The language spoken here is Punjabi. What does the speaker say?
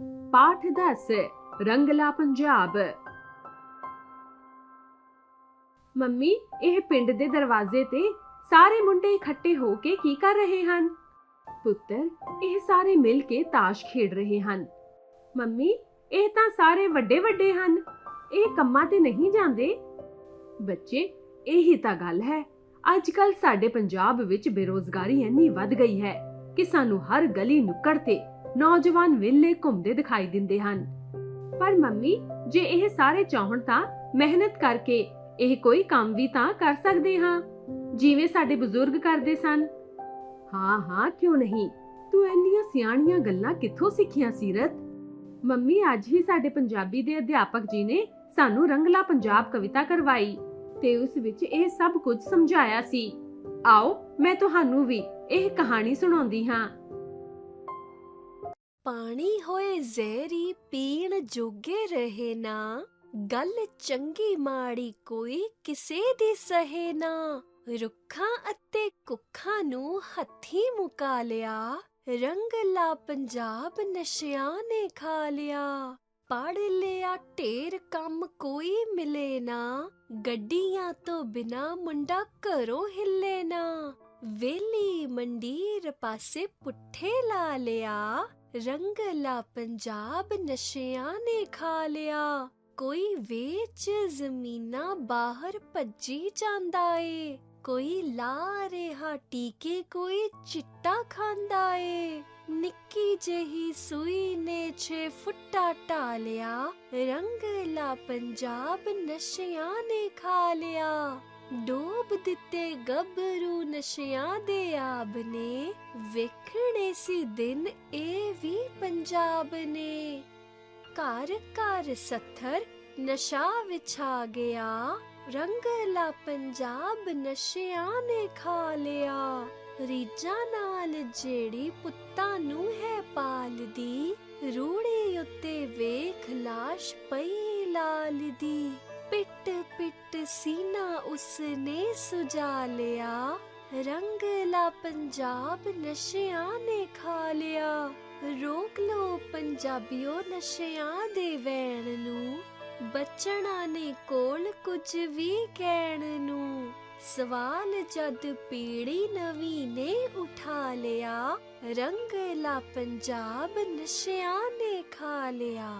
ਪਾਠ 10 ਰੰਗਲਾ ਪੰਜਾਬ। ਮੰਮੀ, ਇਹ ਪਿੰਡ ਦੇ ਦਰਵਾਜ਼ੇ ਤੇ ਸਾਰੇ ਮੁੰਡੇ ਇਕੱਠੇ ਹੋ ਕੇ ਕੀ ਕਰ ਰਹੇ ਹਨ? ਪੁੱਤਰ, ਇਹ ਸਾਰੇ ਮਿਲ ਕੇ ਤਾਸ਼ ਖੇਡ ਰਹੇ ਹਨ। ਮੰਮੀ, ਇਹ ਤਾਂ ਸਾਰੇ ਵੱਡੇ ਵੱਡੇ ਹਨ। ਇਹ ਕੰਮਾਂ ਤੇ ਨਹੀਂ ਜਾਂਦੇ। ਬੱਚੇ, ਇਹੀ ਤਾਂ ਗੱਲ ਹੈ। ਅੱਜ ਕੱਲ ਸਾਡੇ ਪੰਜਾਬ ਵਿੱਚ ਬੇਰੋਜ਼ਗਾਰੀ ਇੰਨੀ ਵੱਧ ਗਈ ਹੈ ਕਿ ਸਾਨੂੰ ਹਰ ਗਲੀ ਨੁੱਕੜ ਤੇ ਨੌਜਵਾਨ ਵਿਹਲੇ ਘੁੰਮਦੇ ਦਿਖਾਈ ਦਿੰਦੇ ਹਨ। ਪਰ ਮੰਮੀ, ਜੇ ਇਹ ਸਾਰੇ ਚਾਹਣ ਤਾਂ ਮਿਹਨਤ ਕਰਕੇ ਇਹ ਕੋਈ ਕੰਮ ਵੀ ਤਾਂ ਕਰ ਸਕਦੇ ਹਾਂ। ਜਿਵੇਂ ਸਾਡੇ ਬਜ਼ੁਰਗ ਕਰਦੇ ਸਨ। ਹਾਂ ਹਾਂ, ਕਿਉਂ ਨਹੀਂ? ਤੂੰ ਇੰਨੀਆਂ ਸਿਆਣੀਆਂ ਗੱਲਾਂ ਕਿੱਥੋਂ ਸਿੱਖੀਆਂ, ਸੀਰਤ? ਮੰਮੀ, ਅੱਜ ਹੀ ਸਾਡੇ ਪੰਜਾਬੀ ਦੇ ਅਧਿਆਪਕ ਜੀ ਨੇ ਸਾਨੂੰ ਰੰਗਲਾ ਪੰਜਾਬ ਕਵਿਤਾ ਕਰਵਾਈ ਤੇ ਉਸ ਵਿੱਚ ਇਹ ਸਭ ਕੁਝ ਸਮਝਾਇਆ ਸੀ। ਆਓ, ਮੈਂ ਤੁਹਾਨੂੰ ਵੀ ਇਹ ਕਹਾਣੀ ਸੁਣਾਉਂਦੀ ਹਾਂ। ਪਾਣੀ ਹੋਏ ਜ਼ਹਿਰੀ ਪੀਣ ਜੋਗੇ ਰਹੇ ਨਾ। ਗੱਲ ਚੰਗੀ ਮਾੜੀ ਕੋਈ ਕਿਸੇ ਦੀ ਸਹੇ ਨਾ। ਰੁੱਖਾਂ ਅਤੇ ਕੁੱਖਾਂ ਨੂੰ ਹੱਥੀ ਮੁਕਾ ਲਿਆ। ਰੰਗ ਲਾ ਪੰਜਾਬ ਨਸ਼ਿਆਂ ਨੇ ਖਾ ਲਿਆ। ਪੜ ਲਿਆ ਢੇਰ ਕੰਮ ਕੋਈ ਮਿਲੇ ਨਾ। ਗੱਡੀਆਂ ਤੋਂ ਬਿਨਾ ਮੁੰਡਾ ਘਰੋਂ ਹਿੱਲੇ ਨਾ। ਵੇਲੀ ਮੰਡੀਰ ਪਾਸੇ ਪੁੱਠੇ ਲਾ ਲਿਆ ਰੰਗਲਾ ਪੰਜਾਬ ਨਸ਼ਿਆਂ ਨੇ ਖਾ ਲਿਆ। ਕੋਈ ਵੇਚ ਜ਼ਮੀਨਾਂ ਬਾਹਰ ਭੱਜੀ ਜਾਂਦਾ ਏ, ਕੋਈ ਲਾ ਰਿਹਾ ਟੀਕੇ, ਕੋਈ ਚਿੱਟਾ ਖਾਂਦਾ ਏ। ਨਿੱਕੀ ਜਿਹੀ ਸੂਈ ਨੇ ਛੇ ਫੁੱਟਾ ਢਾਲਿਆ ਰੰਗਲਾ ਪੰਜਾਬ ਨਸ਼ਿਆਂ ਨੇ ਖਾ ਲਿਆ। ਡੋਬ ਦਿੱਤੇ ਗੱਭਰੂ ਨਸ਼ਿਆਂ ਦੇ ਆਬ ਨੇ। ਵੇਖਣੇ ਸੀ ਦਿਨ, ਇਹ ਵੀ ਪੰਜਾਬ ਨੇ। ਘਰ ਘਰ ਸੱਥਰ ਨਸ਼ਾ ਵਿਛਾ ਗਿਆ। ਰੰਗਲਾ ਪੰਜਾਬ ਨਸ਼ਿਆਂ ਨੇ ਖਾ ਲਿਆ। ਰੀਜਾਂ ਨਾਲ ਜਿਹੜੀ ਪੁੱਤਾਂ ਨੂੰ ਹੈ ਪਾਲਦੀ, ਰੂੜੀ ਉੱਤੇ ਵੇਖ ਲਾਸ਼ ਪਈ ਪਿੱਟ ਸੀਨਾ ਉਸਨੇ ਸੁਜਾ ਲਿਆ ਰੰਗਲਾ ਪੰਜਾਬ ਨਸ਼ਿਆਂ ਨੇ ਖਾ ਲਿਆ। ਰੋਕ ਲੋ ਪੰਜਾਬੀਓ ਨਸ਼ਿਆਂ ਦੇ ਵੈਣ ਨੂੰ, ਬਚਣਾ ਨੇ ਕੋਲ ਕੁਝ ਵੀ ਕਹਿਣ ਨੂੰ। ਸਵਾਲ ਜਦ ਪੀੜੀ ਨਵੀਂ ਨੇ ਉਠਾ ਲਿਆ ਰੰਗਲਾ ਪੰਜਾਬ ਨਸ਼ਿਆਂ ਨੇ ਖਾ ਲਿਆ।